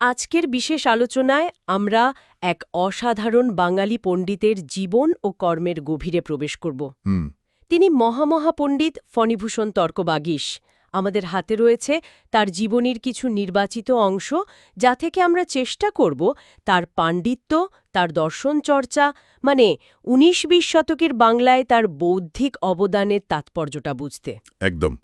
আজকের বিশেষ আলোচনায় আমরা এক অসাধারণ বাঙালি পণ্ডিতের জীবন ও কর্মের গভীরে প্রবেশ করব। তিনি মহামহাপণ্ডিত ফণীভূষণ ফণিভূষণ তর্কবাগীশ। আমাদের হাতে রয়েছে তার জীবনীর কিছু নির্বাচিত অংশ যা থেকে আমরা চেষ্টা করব তার পাণ্ডিত্য তার দর্শন চর্চা মানে উনিশ বিশ শতকের বাংলায় তার বৌদ্ধিক অবদানের তাৎপর্যটা বুঝতে। একদম।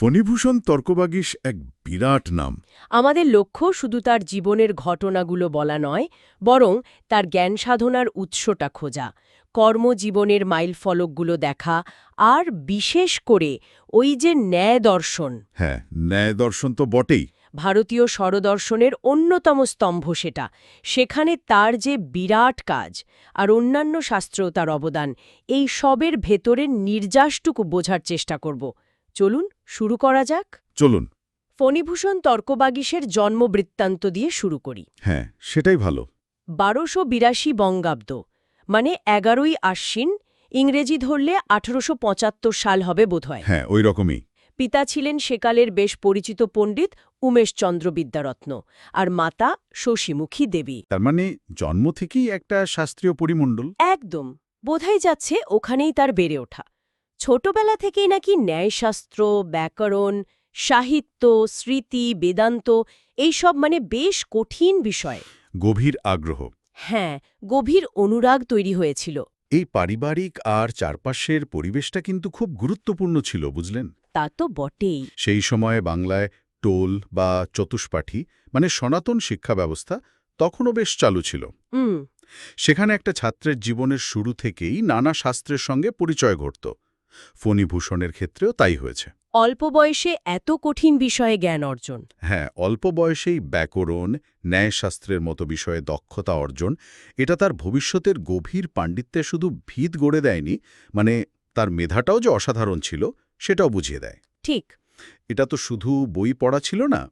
ফণিভূষণ তর্কবাগীশ এক বিরাট নাম। আমাদের লক্ষ্য শুধু তার জীবনের ঘটনাগুলো বলা নয় বরং তার জ্ঞান সাধনার উৎসটা খোঁজা। কর্মজীবনের মাইলফলকগুলো দেখা আর বিশেষ করে ওই যে ন্যায় দর্শন। হ্যাঁ ন্যায় দর্শন তো বটেই। ভারতীয় স্বরদর্শনের অন্যতম স্তম্ভ সেটা। সেখানে তার যে বিরাট কাজ আর অন্যান্য শাস্ত্রেও তার অবদান এই সবের ভেতরের নির্যাসটুকু বোঝার চেষ্টা করব। চলুন শুরু করা যাক। চলুন। ফণিভূষণ তর্কবাগীশের জন্মবৃত্তান্ত দিয়ে শুরু করি। হ্যাঁ সেটাই ভালো। বারোশো বিরাশি বঙ্গাব্দ। মানে এগারোই আশ্বিন ইংরেজি ধরলে আঠারোশো পঁচাত্তর সাল হবে বোধহয়। হ্যাঁ ওই রকমই। পিতা ছিলেন সেকালের বেশ পরিচিত পণ্ডিত উমেশচন্দ্র বিদ্যারত্ন আর মাতা শশীমুখী দেবী। তার মানে জন্ম থেকেই একটা শাস্ত্রীয় পরিমণ্ডল? একদম। বোধাই যাচ্ছে ওখানেই তার বেড়ে ওঠা। ছোটবেলা থেকেই নাকি ন্যায়শাস্ত্র ব্যাকরণ সাহিত্য স্মৃতি বেদান্ত এইসব মানে বেশ কঠিন বিষয়। গভীর আগ্রহ। হ্যাঁ গভীর অনুরাগ তৈরি হয়েছিল। এই পারিবারিক আর চারপাশের পরিবেশটা কিন্তু খুব গুরুত্বপূর্ণ ছিল বুঝলেন? তা তো বটেই। সেই সময়ে বাংলায় টোল বা চতুষ্পাঠী মানে সনাতন শিক্ষা ব্যবস্থা তখনও বেশ চালু ছিল। হুম সেখানে একটা ছাত্রের জীবনের শুরু থেকেই নানা শাস্ত্রের সঙ্গে পরিচয় ঘটত। ফণিভূষণের ক্ষেত্রেও তাই হয়েছে। অল্প বয়সে এত কঠিন বিষয়ে জ্ঞান অর্জন। হ্যাঁ অল্প বয়সেই ব্যাকরণ ন্যায়শাস্ত্রের মতো বিষয়ে দক্ষতা অর্জন এটা তার ভবিষ্যতের গভীর পাণ্ডিত্যে শুধু ভিত গড়ে দেয়নি মানে তার মেধাটাও যে অসাধারণ ছিল সেটাও বুঝিয়ে দেয়। ঠিক। এটা তো শুধু বই পড়া ছিল না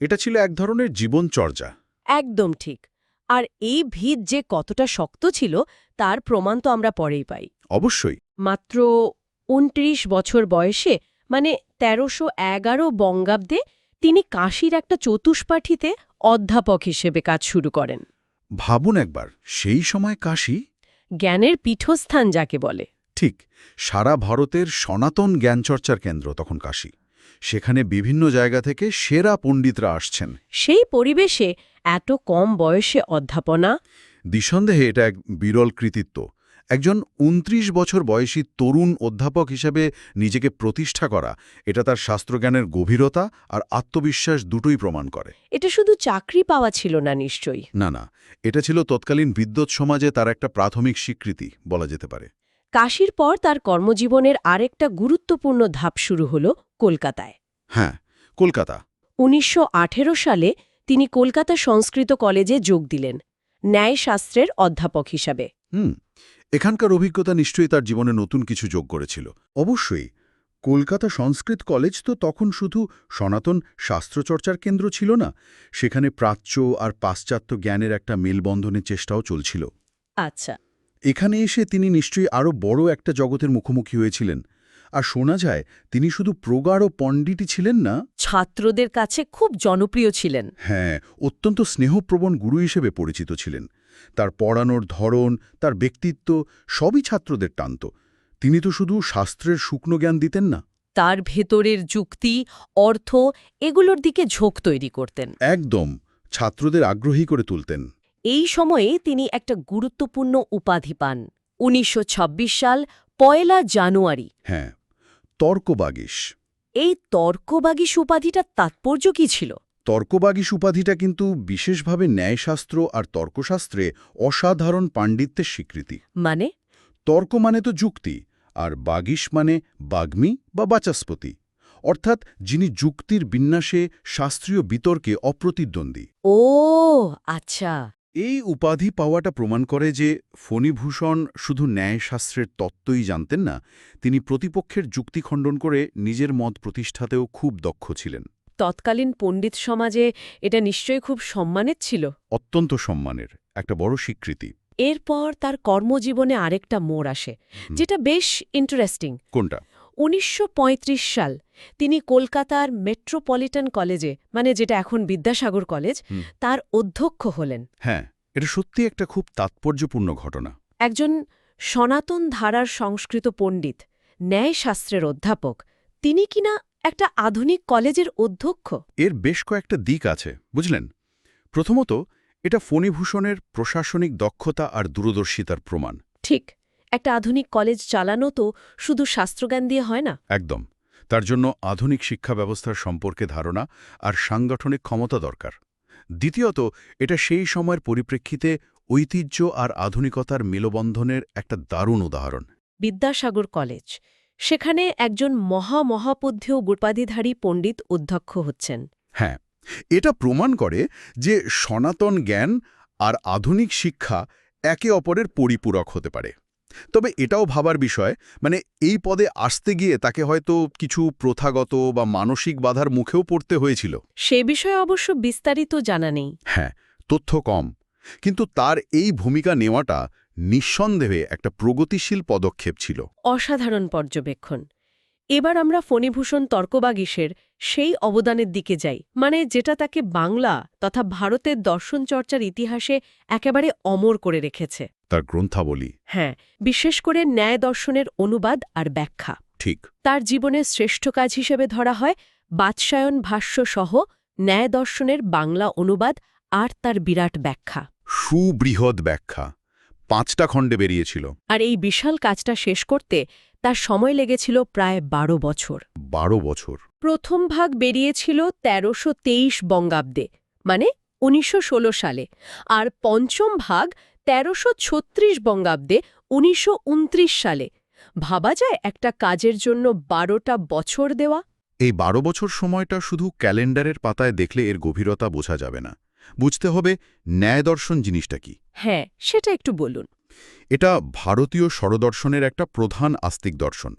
এটা ছিল এক ধরনের জীবনচর্যা। একদম ঠিক। আর এই ভিত যে কতটা শক্ত ছিল তার প্রমাণ তো আমরা পরেই পাই। অবশ্যই। মাত্র উনত্রিশ বছর বয়সে মানে তেরোশো এগারো বঙ্গাব্দে তিনি কাশীর একটা চতুষ্পাঠীতে অধ্যাপক হিসেবে কাজ শুরু করেন। ভাবুন একবার সেই সময় কাশী? জ্ঞানের পীঠস্থান যাকে বলে। ঠিক সারা ভারতের সনাতন জ্ঞানচর্চার কেন্দ্র তখন কাশী। সেখানে বিভিন্ন জায়গা থেকে সেরা পণ্ডিতরা আসছেন। সেই পরিবেশে এত কম বয়সে অধ্যাপনা? নিঃসন্দেহে এটা এক বিরল কৃতিত্ব। একজন ২৯ বছর বয়সী তরুণ অধ্যাপক হিসেবে নিজেকে প্রতিষ্ঠা করা এটা তার শাস্ত্রজ্ঞানের গভীরতা আর আত্মবিশ্বাস দুটোই প্রমাণ করে। এটা শুধু চাকরি পাওয়া ছিল না নিশ্চয়ই। না না এটা ছিল তৎকালীন বিদ্যুৎ সমাজে তার একটা প্রাথমিক স্বীকৃতি বলা যেতে পারে। কাশির পর তার কর্মজীবনের আরেকটা গুরুত্বপূর্ণ ধাপ শুরু হল কলকাতায়। হ্যাঁ কলকাতা। উনিশশো আঠেরো সালে তিনি কলকাতা সংস্কৃত কলেজে যোগ দিলেন ন্যায়শাস্ত্রের অধ্যাপক হিসাবে। হুম এখানকার অভিজ্ঞতা নিশ্চয়ই তার জীবনে নতুন কিছু যোগ করেছিল। অবশ্যই কলকাতা সংস্কৃত কলেজ তো তখন শুধু সনাতন শাস্ত্রচর্চার কেন্দ্র ছিল না সেখানে প্রাচ্য আর পাশ্চাত্য জ্ঞানের একটা মেলবন্ধনের চেষ্টাও চলছিল। আচ্ছা। এখানে এসে তিনি নিশ্চয়ই আরও বড় একটা জগতের মুখোমুখি হয়েছিলেন। আর শোনা যায় তিনি শুধু প্রগাঢ় পণ্ডিতই ছিলেন না? ছাত্রদের কাছে খুব জনপ্রিয় ছিলেন। হ্যাঁ অত্যন্ত স্নেহপ্রবণ গুরু হিসেবে পরিচিত ছিলেন। তার পড়ানোর ধরন তার ব্যক্তিত্ব সবই ছাত্রদের টানত। তিনি তো শুধু শাস্ত্রের শুকনো জ্ঞান দিতেন না। তার ভেতরের যুক্তি অর্থ এগুলোর দিকে ঝোঁক তৈরি করতেন। একদম ছাত্রদের আগ্রহী করে তুলতেন। এই সময়ে তিনি একটা গুরুত্বপূর্ণ উপাধি পান উনিশশো ছাব্বিশ সাল পয়লা জানুয়ারি। হ্যাঁ তর্কবাগীশ। এই তর্কবাগীশ উপাধিটার তাৎপর্য কি ছিল? তর্কবাগীশ উপাধিটা কিন্তু বিশেষভাবে ন্যায়শাস্ত্র আর তর্কশাস্ত্রে অসাধারণ পাণ্ডিত্যের স্বীকৃতি। মানে? তর্ক মানে তো যুক্তি আর বাগীশ মানে বাগ্মী বা বাচাস্পতি। অর্থাৎ যিনি যুক্তির বিন্যাসে শাস্ত্রীয় বিতর্কে অপ্রতিদ্বন্দ্বী। ও আচ্ছা। এই উপাধি পাওয়াটা প্রমাণ করে যে ফণিভূষণ শুধু ন্যায়শাস্ত্রের তত্ত্বই জানতেন না তিনি প্রতিপক্ষের যুক্তি খণ্ডন করে নিজের মত প্রতিষ্ঠাতেও খুব দক্ষ ছিলেন। তৎকালীন পণ্ডিত সমাজে এটা নিশ্চয়ই খুব সম্মানের ছিল। অত্যন্ত সম্মানের একটা বড় স্বীকৃতি। এরপর তার কর্মজীবনে আরেকটা মোড় আসে যেটা বেশ ইন্টারেস্টিং কোনটা? উনিশশো পঁয়ত্রিশ সাল তিনি কলকাতার মেট্রোপলিটন কলেজে মানে যেটা এখন বিদ্যাসাগর কলেজ তার অধ্যক্ষ হলেন। হ্যাঁ এটা সত্যি একটা খুব তাৎপর্যপূর্ণ ঘটনা। একজন সনাতন ধারার সংস্কৃত পণ্ডিত ন্যায়শাস্ত্রের অধ্যাপক। তিনি কিনা একটা আধুনিক কলেজের অধ্যক্ষ। এর বেশ কয়েকটা দিক আছে বুঝলেন? প্রথমত এটা ফণীভূষণের প্রশাসনিক দক্ষতা আর দূরদর্শিতার প্রমাণ। ঠিক একটা আধুনিক কলেজ চালানো তো শুধু শাস্ত্রজ্ঞান দিয়ে হয় না। একদম তার জন্য আধুনিক শিক্ষা ব্যবস্থার সম্পর্কে ধারণা আর সাংগঠনিক ক্ষমতা দরকার। দ্বিতীয়ত এটা সেই সময়ের পরিপ্রেক্ষিতে ঐতিহ্য আর আধুনিকতার মেলবন্ধনের একটা দারুণ উদাহরণ। বিদ্যাসাগর কলেজ সেখানে একজন মহামহাপদ্যেয় উপাধিধারী পণ্ডিত অধ্যক্ষ হচ্ছেন। হ্যাঁ এটা প্রমাণ করে যে সনাতন জ্ঞান আর আধুনিক শিক্ষা একে অপরের পরিপূরক হতে পারে। তবে এটাও ভাবার বিষয় মানে এই পদে আসতে গিয়ে তাকে হয়তো কিছু প্রথাগত বা মানসিক বাধার মুখেও পড়তে হয়েছিল। সে বিষয়ে অবশ্য বিস্তারিত জানা নেই। হ্যাঁ তথ্য কম কিন্তু তার এই ভূমিকা নেওয়াটা নিঃসন্দেহে একটা প্রগতিশীল পদক্ষেপ ছিল। অসাধারণ পর্যবেক্ষণ। এবার আমরা ফণীভূষণ তর্কবাগীশের সেই অবদানের দিকে যাই মানে যেটা তাকে বাংলা তথা ভারতের দর্শন চর্চার ইতিহাসে একেবারে অমর করে রেখেছে। তার গ্রন্থাবলী। হ্যাঁ বিশেষ করে ন্যায় দর্শনের অনুবাদ আর ব্যাখ্যা। ঠিক। তার জীবনের শ্রেষ্ঠ কাজ হিসেবে ধরা হয় বাৎসায়ন ভাষ্য সহ ন্যায় দর্শনের বাংলা অনুবাদ আর তার বিরাট ব্যাখ্যা। সুবৃহৎ ব্যাখ্যা। পাঁচটা খণ্ডে বেরিয়েছিল। আর এই বিশাল কাজটা শেষ করতে তার সময় লেগেছিল প্রায় বারো বছর। বারো বছর। প্রথম ভাগ বেরিয়েছিল তেরোশো তেইশ বঙ্গাব্দে মানে উনিশশো ষোলো সালে আর পঞ্চম ভাগ তেরোশো ছত্রিশ বঙ্গাব্দে উনিশশো উনত্রিশ সালে। ভাবা যায় একটা কাজের জন্য বারোটা বছর দেওয়া? এই বারো বছর সময়টা শুধু ক্যালেন্ডারের পাতায় দেখলে এর গভীরতা বোঝা যাবে না। বুঝতে হবে ন্যায় দর্শন জিনিসটা কি। হ্যাঁ সেটা একটু বলুন। এটা ভারতীয় স্বরদর্শনের একটা প্রধান আস্তিক দর্শন।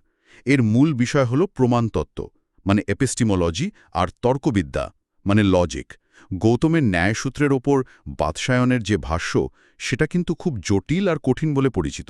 এর মূল বিষয় হল প্রমাণতত্ত্ব মানে এপিস্টিমোলজি আর তর্কবিদ্যা মানে লজিক গৌতমের ন্যায়সূত্রের ওপর বাদশায়নের যে ভাষ্য সেটা কিন্তু খুব জটিল আর কঠিন বলে পরিচিত।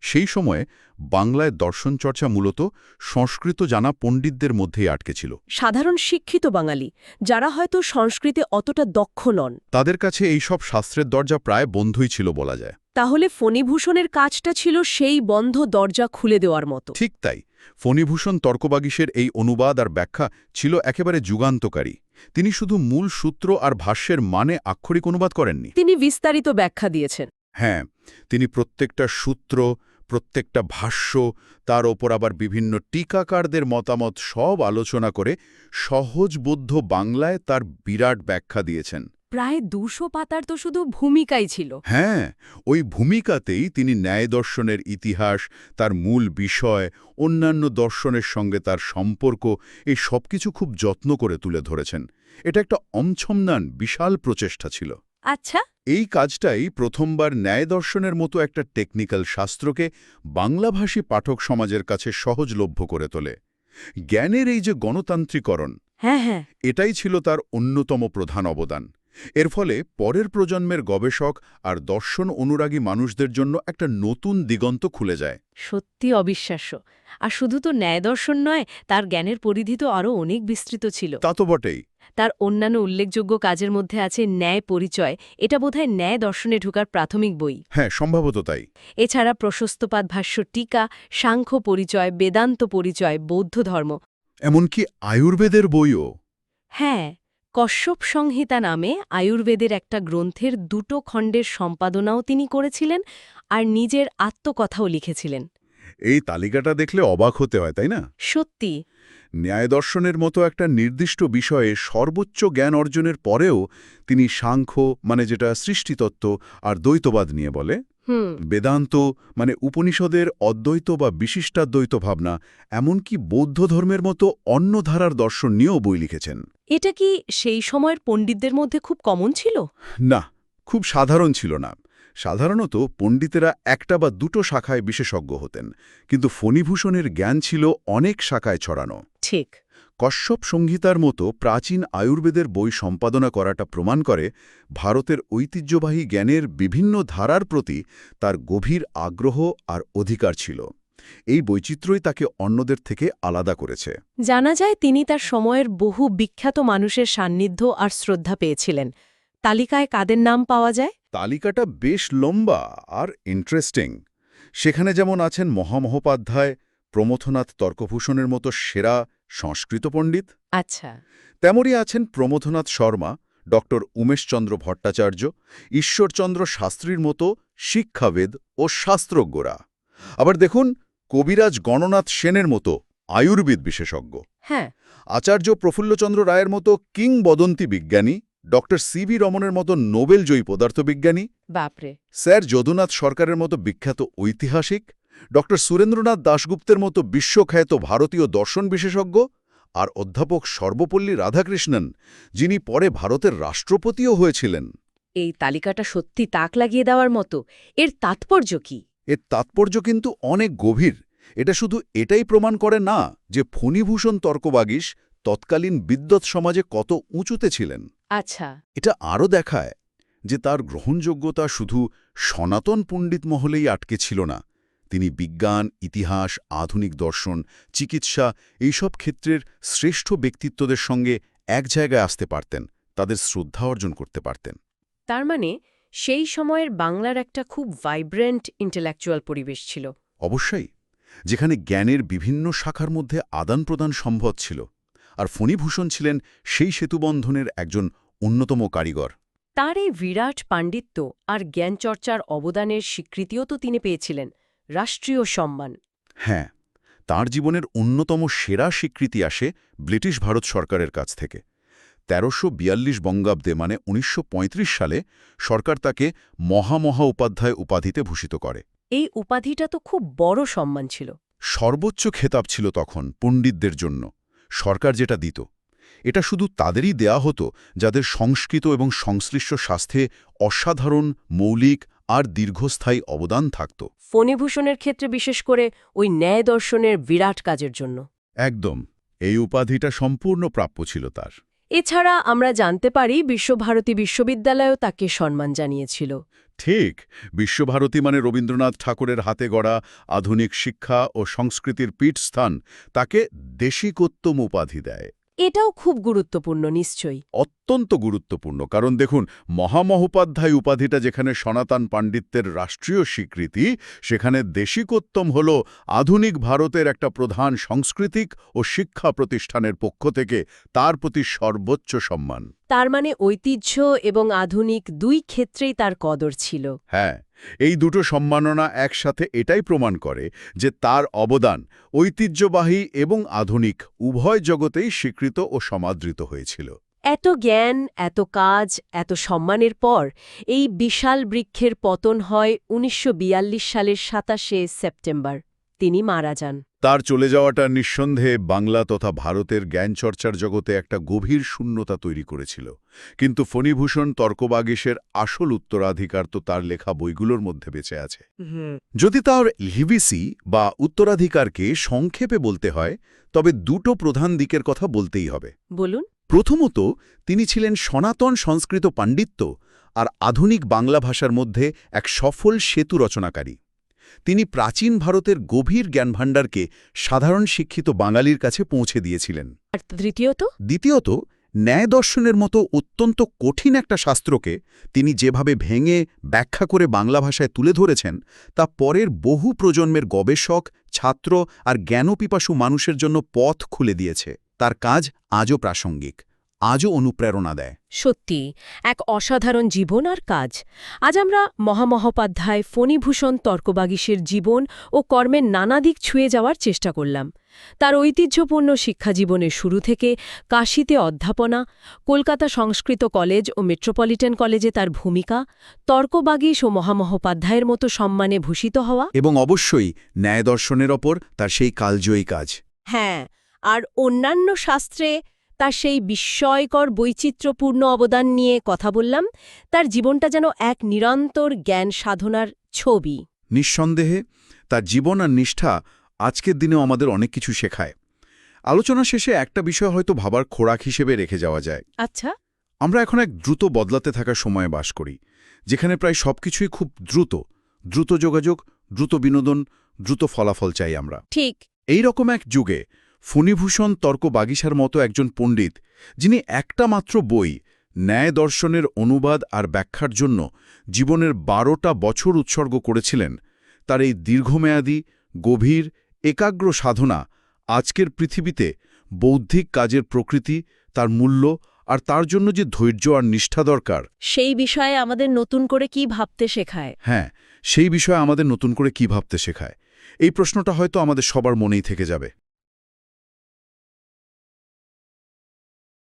সেই সময়ে বাংলায় দর্শন চর্চা মূলত সংস্কৃত জানা পণ্ডিতদের মধ্যেই আটকে ছিল। সাধারণ শিক্ষিত বাঙালি যারা হয়তো সংস্কৃতে অতটা দক্ষ নন। তাদের কাছে এই সব শাস্ত্রের দরজা প্রায় বন্ধই ছিল বলা যায়। তাহলে ফণীভূষণের কাজটা ছিল সেই বন্ধ দরজা খুলে দেওয়ার মতো। ঠিক তাই। ফণীভূষণ তর্কবাগীশের এই অনুবাদ আর ব্যাখ্যা ছিল একেবারে যুগান্তকারী। তিনি শুধু মূল সূত্র আর ভাষ্যের মানে আক্ষরিক অনুবাদ করেননি। তিনি বিস্তারিত ব্যাখ্যা দিয়েছেন। হ্যাঁ তিনি প্রত্যেকটা সূত্র প্রত্যেকটা ভাষ্য তার ওপর আবার বিভিন্ন টিকাকারদের মতামত সব আলোচনা করে সহজবোধ্য বাংলায় তার বিরাট ব্যাখ্যা দিয়েছেন। প্রায় দুশো পাতার তো শুধু ভূমিকাই ছিল। হ্যাঁ ওই ভূমিকাতেই তিনি ন্যায় দর্শনের ইতিহাস তার মূল বিষয় অন্যান্য দর্শনের সঙ্গে তার সম্পর্ক এই সবকিছু খুব যত্ন করে তুলে ধরেছেন। এটা একটা অমছমনান বিশাল প্রচেষ্টা ছিল। আচ্ছা। এই কাজটাই প্রথমবার ন্যায় দর্শনের মতো একটা টেকনিক্যাল শাস্ত্রকে বাংলাভাষী পাঠক সমাজের কাছে সহজলভ্য করে তোলে। জ্ঞানের এই যে গণতান্ত্রিকরণ হ্যাঁ হ্যাঁ। এটাই ছিল তার অন্যতম প্রধান অবদান। এর ফলে পরের প্রজন্মের গবেষক আর দর্শন অনুরাগী মানুষদের জন্য একটা নতুন দিগন্ত খুলে যায়। সত্যি অবিশ্বাস্য। আর শুধু তো ন্যায় দর্শন নয় তার জ্ঞানের পরিধি তো আরও অনেক বিস্তৃত ছিল। তা তো বটেই। তার অন্যান্য উল্লেখযোগ্য কাজের মধ্যে আছে ন্যায় পরিচয়। এটা বোধহয় ন্যায় দর্শনে ঢুকার প্রাথমিক বই। হ্যাঁ সম্ভবত তাই। এছাড়া প্রশস্তপাত ভাষ্য টিকা সাংখ্য পরিচয় বেদান্ত পরিচয় বৌদ্ধ ধর্ম। এমনকি আয়ুর্বেদের বইও। হ্যাঁ কশ্যপ সংহিতা নামে আয়ুর্বেদের একটা গ্রন্থের দুটো খণ্ডের সম্পাদনাও তিনি করেছিলেন আর নিজের আত্মকথাও লিখেছিলেন। এই তালিকাটা দেখলে অবাক হতে হয় তাই না? সত্যি। ন্যায়দর্শনের মতো একটা নির্দিষ্ট বিষয়ে সর্বোচ্চ জ্ঞান অর্জনের পরেও তিনি সাংখ্য মানে যেটা সৃষ্টিতত্ত্ব আর দ্বৈতবাদ নিয়ে বলে। বেদান্ত মানে উপনিষদের অদ্বৈত বা বিশিষ্টাদ্বৈত ভাবনা এমনকি বৌদ্ধ ধর্মের মতো অন্য ধারার দর্শন নিয়েও বই লিখেছেন। এটা কি সেই সময়ের পণ্ডিতদের মধ্যে খুব কমন ছিল? না খুব সাধারণ ছিল না। সাধারণত পণ্ডিতেরা একটা বা দুটো শাখায় বিশেষজ্ঞ হতেন কিন্তু ফণীভূষণের জ্ঞান ছিল অনেক শাখায় ছড়ানো। ঠিক। কশ্যপ সংহিতার মতো প্রাচীন আয়ুর্বেদের বই সম্পাদনা করাটা প্রমাণ করে ভারতের ঐতিহ্যবাহী জ্ঞানের বিভিন্ন ধারার প্রতি তার গভীর আগ্রহ আর অধিকার ছিল। এই বৈচিত্র্যই তাকে অন্যদের থেকে আলাদা করেছে। জানা যায় তিনি তার সময়ের বহু বিখ্যাত মানুষের সান্নিধ্য আর শ্রদ্ধা পেয়েছিলেন। তালিকায় কাদের নাম পাওয়া যায়? তালিকাটা বেশ লম্বা আর ইন্টারেস্টিং সেখানে যেমন আছেন মহামহোপাধ্যায় প্রমথনাথ তর্কভূষণের মতো সেরা সংস্কৃত পণ্ডিত। আচ্ছা। তেমনই আছেন প্রমথনাথ শর্মা ডক্টর উমেশচন্দ্র ভট্টাচার্য ঈশ্বরচন্দ্র শাস্ত্রীর মতো শিক্ষাবেদ ও শাস্ত্রজ্ঞরা। আবার দেখুন কবিরাজ গণনাথ সেনের মতো আয়ুর্বেদ বিশেষজ্ঞ। হ্যাঁ। আচার্য প্রফুল্লচন্দ্র রায়ের মতো কিংবদন্তি বিজ্ঞানী ডক্টর সি ভি রমনের মতো নোবেল জয়ী পদার্থবিজ্ঞানী বাপরে। স্যার যদুনাথ সরকারের মতো বিখ্যাত ঐতিহাসিক ডক্টর সুরেন্দ্রনাথ দাশগুপ্তের মতো বিশ্বখ্যাত ভারতীয় দর্শন বিশেষজ্ঞ আর অধ্যাপক সর্বপল্লী রাধাকৃষ্ণন যিনি পরে ভারতের রাষ্ট্রপতিও হয়েছিলেন। এই তালিকাটা সত্যি তাক লাগিয়ে দেওয়ার মতো। এর তাৎপর্য কি? এর তাৎপর্য কিন্তু অনেক গভীর। এটা শুধু এটাই প্রমাণ করে না যে ফণীভূষণ তর্কবাগীশ তৎকালীন বিদ্যৎ সমাজে কত উঁচুতে ছিলেন। আচ্ছা। এটা আরও দেখায় যে তার গ্রহণযোগ্যতা শুধু সনাতন পণ্ডিত মহলেই আটকে ছিল না। তিনি বিজ্ঞান ইতিহাস আধুনিক দর্শন চিকিৎসা এইসব ক্ষেত্রের শ্রেষ্ঠ ব্যক্তিত্বদের সঙ্গে এক জায়গায় আসতে পারতেন তাদের শ্রদ্ধা অর্জন করতে পারতেন। তার মানে সেই সময়ের বাংলার একটা খুব ভাইব্রেন্ট ইন্টেলেকচুয়াল পরিবেশ ছিল। অবশ্যই যেখানে জ্ঞানের বিভিন্ন শাখার মধ্যে আদান প্রদান সম্ভব ছিল। আর ফণীভূষণ ছিলেন সেই সেতুবন্ধনের একজন অন্যতম কারিগর। তার এই বিরাট পাণ্ডিত্য আর জ্ঞানচর্চার অবদানের স্বীকৃতিও তো তিনি পেয়েছিলেন রাষ্ট্রীয় সম্মান। হ্যাঁ তার জীবনের অন্যতম সেরা স্বীকৃতি আসে ব্রিটিশ ভারত সরকারের কাছ থেকে। তেরোশো বিয়াল্লিশ বঙ্গাব্দে মানে ১৯৩৫ সালে সরকার তাকে মহামহা উপাধ্যায় উপাধিতে ভূষিত করে। এই উপাধিটা তো খুব বড় সম্মান ছিল। সর্বোচ্চ খেতাব ছিল তখন পণ্ডিতদের জন্য। সরকার যেটা দিত। এটা শুধু তাদেরই দেয়া হতো যাদের সংস্কৃত এবং সংশ্লিষ্ট স্বাস্থ্যে অসাধারণ মৌলিক আর দীর্ঘস্থায়ী অবদান থাকত। ফণীভূষণের ক্ষেত্রে বিশেষ করে ওই ন্যায় দর্শনের বিরাট কাজের জন্য। একদম এই উপাধিটা সম্পূর্ণ প্রাপ্য ছিল তার। এছাড়া আমরা জানতে পারি বিশ্বভারতী বিশ্ববিদ্যালয়ও তাকে সম্মান জানিয়েছিল। ঠিক, বিশ্বভারতী মানে রবীন্দ্রনাথ ঠাকুরের হাতে গড়া আধুনিক শিক্ষা ও সংস্কৃতির পীঠস্থান, তাকে দেশিকোত্তম উপাধি দেয়। এটাও খুব গুরুত্বপূর্ণ নিশ্চয়ই। অত্যন্ত গুরুত্বপূর্ণ কারণ দেখুন মহামহোপাধ্যায় উপাধিটা যেখানে সনাতন পাণ্ডিত্যের রাষ্ট্রীয় স্বীকৃতি সেখানে দেশিকোত্তম হল আধুনিক ভারতের একটা প্রধান সাংস্কৃতিক ও শিক্ষা প্রতিষ্ঠানের পক্ষ থেকে তার প্রতি সর্বোচ্চ সম্মান। তার মানে ঐতিহ্য এবং আধুনিক দুই ক্ষেত্রেই তার কদর ছিল। হ্যাঁ এই দুটো সম্মাননা একসাথে এটাই প্রমাণ করে যে তার অবদান ঐতিহ্যবাহী এবং আধুনিক উভয় জগতেই স্বীকৃত ও সমাদৃত হয়েছিল। এত জ্ঞান, এত কাজ, এত সম্মানের পর এই বিশাল বৃক্ষের পতন হয় উনিশশো বিয়াল্লিশ সালের সাতাশে সেপ্টেম্বর। তিনি মারা যান। তার চলে যাওয়াটা নিঃসন্দেহে বাংলা তথা ভারতের জ্ঞানচর্চার জগতে একটা গভীর শূন্যতা তৈরি করেছিল। কিন্তু ফণীভূষণ তর্কবাগেশের আসল উত্তরাধিকার তো তার লেখা বইগুলোর মধ্যে বেঁচে আছে। যদি তার লিভিসি বা উত্তরাধিকারকে সংক্ষেপে বলতে হয় তবে দুটো প্রধান দিকের কথা বলতেই হবে। বলুন। প্রথমত তিনি ছিলেন সনাতন সংস্কৃত পাণ্ডিত্য আর আধুনিক বাংলা ভাষার মধ্যে এক সফল সেতু রচনাকারী। তিনি প্রাচীন ভারতের গভীর জ্ঞানভাণ্ডারকে সাধারণ শিক্ষিত বাঙালির কাছে পৌঁছে দিয়েছিলেন। আর তৃতীয়ত দ্বিতীয়ত ন্যায় দর্শনের মতো অত্যন্ত কঠিন একটা শাস্ত্রকে তিনি যেভাবে ভেঙে ব্যাখ্যা করে বাংলা ভাষায় তুলে ধরেছেন তা পরের বহু প্রজন্মের গবেষক ছাত্র আর জ্ঞানপিপাসু মানুষের জন্য পথ খুলে দিয়েছে। তার কাজ আজও প্রাসঙ্গিক। আজও অনুপ্রেরণা দেয়। সত্যি এক অসাধারণ জীবন আর কাজ। আজ আমরা মহামহোপাধ্যায় ফণীভূষণ তর্কবাগীশের জীবন ও কর্মের নানা দিক ছুঁয়ে যাওয়ার চেষ্টা করলাম। তার ঐতিহ্যপূর্ণ শিক্ষাজীবনের শুরু থেকে কাশীতে অধ্যাপনা কলকাতা সংস্কৃত কলেজ ও মেট্রোপলিটন কলেজে তার ভূমিকা তর্কবাগীশ ও মহামহোপাধ্যায়ের মতো সম্মানে ভূষিত হওয়া। এবং অবশ্যই ন্যায় দর্শনের ওপর তার সেই কালজয়ী কাজ। হ্যাঁ আর অন্যান্য শাস্ত্রে তার সেই বিস্ময়কর বৈচিত্র্যপূর্ণ অবদান নিয়ে কথা বললাম তার জীবনটা যেন এক নিরন্তর জ্ঞান সাধনার ছবি। নিঃসন্দেহে তার জীবন আর নিষ্ঠা আজকের দিনেও আমাদের অনেক কিছু শেখায়। আলোচনা শেষে একটা বিষয় হয়তো ভাবার খোরাক হিসেবে রেখে যাওয়া যায়। আচ্ছা। আমরা এখন এক দ্রুত বদলাতে থাকা সময়ে বাস করি যেখানে প্রায় সবকিছুই খুব দ্রুত। দ্রুত যোগাযোগ দ্রুত বিনোদন দ্রুত ফলাফল চাই আমরা। ঠিক। এই রকম এক যুগে ফণিভূষণ তর্ক বাগিসার মতো একজন পণ্ডিত যিনি একটা মাত্র বই ন্যায় দর্শনের অনুবাদ আর ব্যাখ্যার জন্য জীবনের বারোটা বছর উৎসর্গ করেছিলেন। তার এই দীর্ঘমেয়াদী গভীর একাগ্র সাধনা আজকের পৃথিবীতে বৌদ্ধিক কাজের প্রকৃতি তার মূল্য আর তার জন্য যে ধৈর্য আর নিষ্ঠা দরকার। সেই বিষয়ে আমাদের নতুন করে কি ভাবতে শেখায়? হ্যাঁ সেই বিষয়ে আমাদের নতুন করে কি ভাবতে শেখায়? এই প্রশ্নটা হয়তো আমাদের সবার মনেই থেকে যাবে।